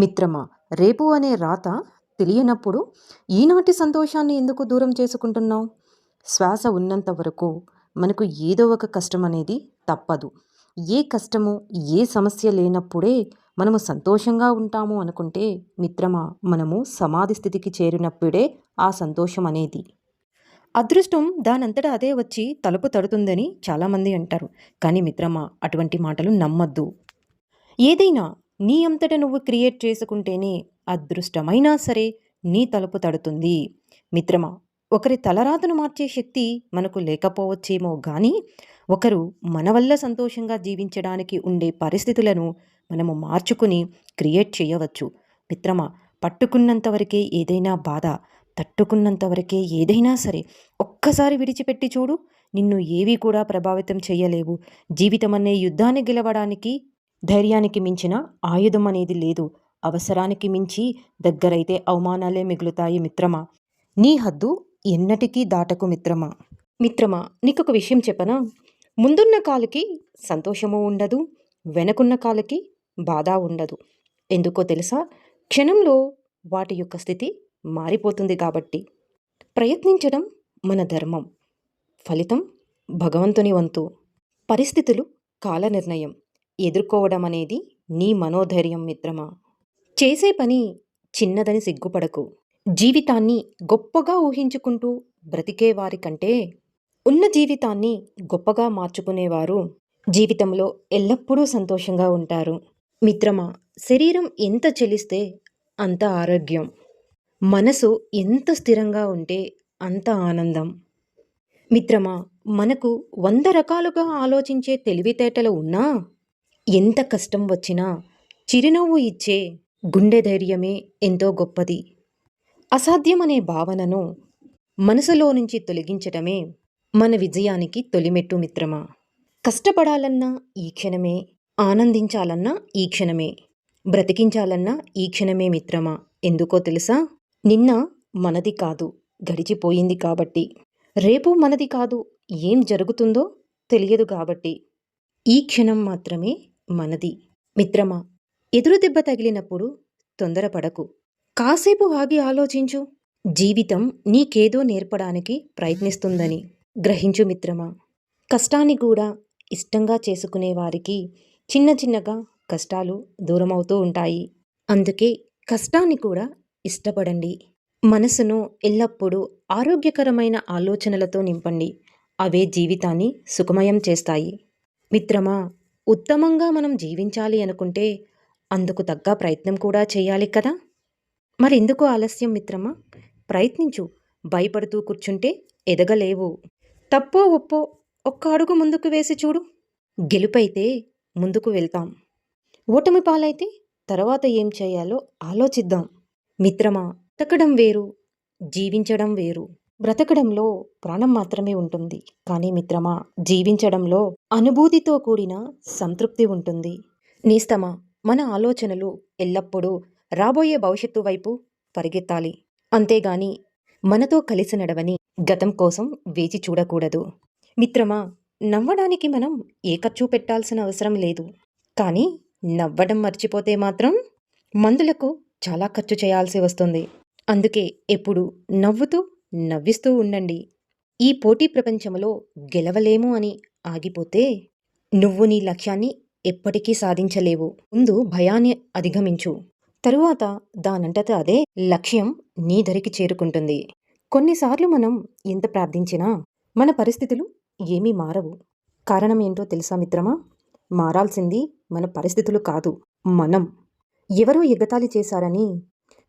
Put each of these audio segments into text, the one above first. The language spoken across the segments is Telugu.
మిత్రమా రేపు అనే రాత తెలియనప్పుడు ఈనాటి సంతోషాన్ని ఎందుకు దూరం చేసుకుంటున్నావు? శ్వాస ఉన్నంత వరకు మనకు ఏదో ఒక కష్టం అనేది తప్పదు. ఏ కష్టము ఏ సమస్య లేనప్పుడే మనము సంతోషంగా ఉంటాము అనుకుంటే మిత్రమా మనము సమాధి స్థితికి చేరినప్పుడే ఆ సంతోషం అనేది. అదృష్టం దానంతటా అదే వచ్చి తలుపు తడుతుందని చాలామంది అంటారు. కానీ మిత్రమా అటువంటి మాటలు నమ్మద్దు. ఏదైనా నీ అంతట నువ్వు క్రియేట్ చేసుకుంటేనే అదృష్టమైనా సరే నీ తలుపు తడుతుంది. మిత్రమా ఒకరి తలరాతను మార్చే శక్తి మనకు లేకపోవచ్చేమో కానీ ఒకరు మన వల్ల సంతోషంగా జీవించడానికి ఉండే పరిస్థితులను మనము మార్చుకుని క్రియేట్ చేయవచ్చు. మిత్రమా పట్టుకున్నంతవరకే ఏదైనా బాధ తట్టుకున్నంతవరకే ఏదైనా సరే ఒక్కసారి విడిచిపెట్టి చూడు నిన్ను ఏవి కూడా ప్రభావితం చేయలేవు. జీవితం అనే యుద్ధాన్ని గెలవడానికి ధైర్యానికి మించిన ఆయుధం అనేది లేదు. అవసరానికి మించి దగ్గరైతే అవమానాలే మిగులుతాయి మిత్రమా? నీ హద్దు ఎన్నటికీ దాటకు మిత్రమా? మిత్రమా నీకొక విషయం చెప్పనా? ముందున్న కాలుకి సంతోషము ఉండదు వెనకున్న కాలుకి బాధ ఉండదు. ఎందుకో తెలుసా? క్షణంలో వాటి యొక్క స్థితి మారిపోతుంది కాబట్టి. ప్రయత్నించడం మన ధర్మం. ఫలితం భగవంతుని వంతు. పరిస్థితులు కాల నిర్ణయం ఎదుర్కోవడం అనేది నీ మనోధైర్యం మిత్రమా? చేసే పని చిన్నదని సిగ్గుపడకు. జీవితాన్ని గొప్పగా ఊహించుకుంటూ బ్రతికేవారి కంటే ఉన్న జీవితాన్ని గొప్పగా మార్చుకునేవారు జీవితంలో ఎల్లప్పుడూ సంతోషంగా ఉంటారు. మిత్రమా శరీరం ఎంత చెలిస్తే అంత ఆరోగ్యం. మనసు ఎంత స్థిరంగా ఉంటే అంత ఆనందం. మిత్రమా మనకు వంద రకాలుగా ఆలోచించే తెలివితేటలు ఉన్నా ఎంత కష్టం వచ్చినా చిరునవ్వు ఇచ్చే గుండె ధైర్యమే ఎంతో గొప్పది. అసాధ్యమనే భావనను మనసులో నుంచి తొలగించటమే మన విజయానికి తొలిమెట్టు మిత్రమా. కష్టపడాలన్నా ఈ క్షణమే ఆనందించాలన్నా ఈ క్షణమే బ్రతికించాలన్నా ఈ క్షణమే మిత్రమా. ఎందుకో తెలుసా? నిన్న మనది కాదు గడిచిపోయింది కాబట్టి. రేపు మనది కాదు ఏం జరుగుతుందో తెలియదు కాబట్టి. ఈ క్షణం మాత్రమే మనది. మిత్రమా ఎదురు దెబ్బ తగిలినప్పుడు తొందరపడకు. కాసేపు ఆగి ఆలోచించు. జీవితం నీకేదో నేర్పడానికి ప్రయత్నిస్తుందని గ్రహించు మిత్రమా. కష్టాన్ని కూడా ఇష్టంగా చేసుకునే వారికి చిన్న చిన్నగా కష్టాలు దూరమవుతూ ఉంటాయి. అందుకే కష్టాన్ని కూడా ఇష్టపడండి. మనసును ఎల్లప్పుడూ ఆరోగ్యకరమైన ఆలోచనలతో నింపండి. అవే జీవితాన్ని సుఖమయం చేస్తాయి. మిత్రమా ఉత్తమంగా మనం జీవించాలి అనుకుంటే అందుకు తగ్గ ప్రయత్నం కూడా చేయాలి కదా? మరెందుకు ఆలస్యం మిత్రమా? ప్రయత్నించు. భయపడుతూ కూర్చుంటే ఎదగలేవు. తప్పో ఒప్పో ఒక్క అడుగు ముందుకు వేసి చూడు. గెలుపైతే ముందుకు వెళ్తాం. ఓటమి పాలైతే తర్వాత ఏం చేయాలో ఆలోచిద్దాం. మిత్రమా తక్కడం వేరు జీవించడం వేరు. బ్రతకడంలో ప్రాణం మాత్రమే ఉంటుంది. కానీ మిత్రమా జీవించడంలో అనుభూతితో కూడిన సంతృప్తి ఉంటుంది. నీస్తమా మన ఆలోచనలు ఎల్లప్పుడూ రాబోయే భవిష్యత్తు వైపు పరిగెత్తాలి. అంతేగాని మనతో కలిసి నడవని గతం కోసం వేచి చూడకూడదు. మిత్రమా నవ్వడానికి మనం ఏ ఖర్చు పెట్టాల్సిన అవసరం లేదు. కానీ నవ్వడం మర్చిపోతే మాత్రం మందులకు చాలా ఖర్చు చేయాల్సి వస్తుంది. అందుకే ఎప్పుడు నవ్వుతూ నవ్విస్తూ ఉండండి. ఈ పోటీ ప్రపంచంలో గెలవలేము అని ఆగిపోతే నువ్వు నీ లక్ష్యాన్ని ఎప్పటికీ సాధించలేవు. ముందు భయాన్ని అధిగమించు. తరువాత దానంతట అదే లక్ష్యం నీ ధరికి చేరుకుంటుంది. కొన్నిసార్లు మనం ఎంత ప్రార్థించినా మన పరిస్థితులు ఏమీ మారవు. కారణం ఏంటో తెలుసా మిత్రమా? మారాల్సింది మన పరిస్థితులు కాదు మనం. ఎవరో ఎగతాళి చేశారని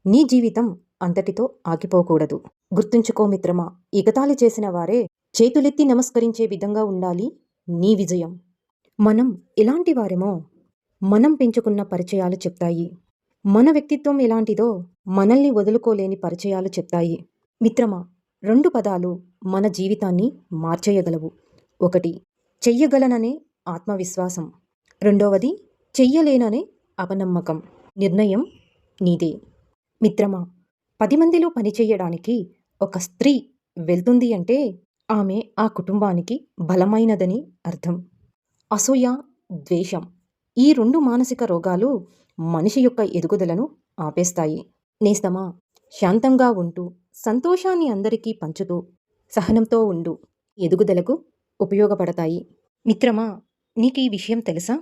నీ జీవితం అంతటితో ఆగిపోకూడదు. గుర్తుంచుకో మిత్రమా ఎగతాళి చేసిన వారే చేతులెత్తి నమస్కరించే విధంగా ఉండాలి నీ విజయం. మనం ఎలాంటి వారేమో మనం పెంచుకున్న పరిచయాలు చెప్తాయి. మన వ్యక్తిత్వం ఎలాంటిదో మనల్ని వదులుకోలేని పరిచయాలు చెప్తాయి. మిత్రమా రెండు పదాలు మన జీవితాన్ని మార్చేయగలవు. ఒకటి చెయ్యగలననే ఆత్మవిశ్వాసం. రెండవది చెయ్యలేననే అపనమ్మకం. నిర్ణయం నీదే. మిత్రమా పది మందిలో పనిచేయడానికి ఒక స్త్రీ వెళ్తుంది అంటే ఆమె ఆ కుటుంబానికి బలమైనదని అర్థం. అసూయ ద్వేషం ఈ రెండు మానసిక రోగాలు మనిషి యొక్క ఎదుగుదలను ఆపేస్తాయి. నేస్తమా శాంతంగా ఉంటూ సంతోషాన్ని అందరికీ పంచుతూ సహనంతో ఉండు ఎదుగుదలకు ఉపయోగపడతాయి. మిత్రమా నీకు ఈ విషయం తెలుసా?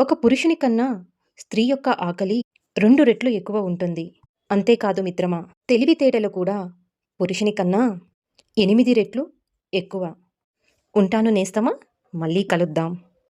ఒక పురుషుని కన్నా స్త్రీ యొక్క ఆకలి రెండు రెట్లు ఎక్కువ ఉంటుంది. అంతేకాదు మిత్రమా తెలివితేటలు కూడా పురుషుని కన్నా ఎనిమిది రెట్లు ఎక్కువ. ఉంటాను నేస్తమా? మళ్ళీ కలుద్దాం.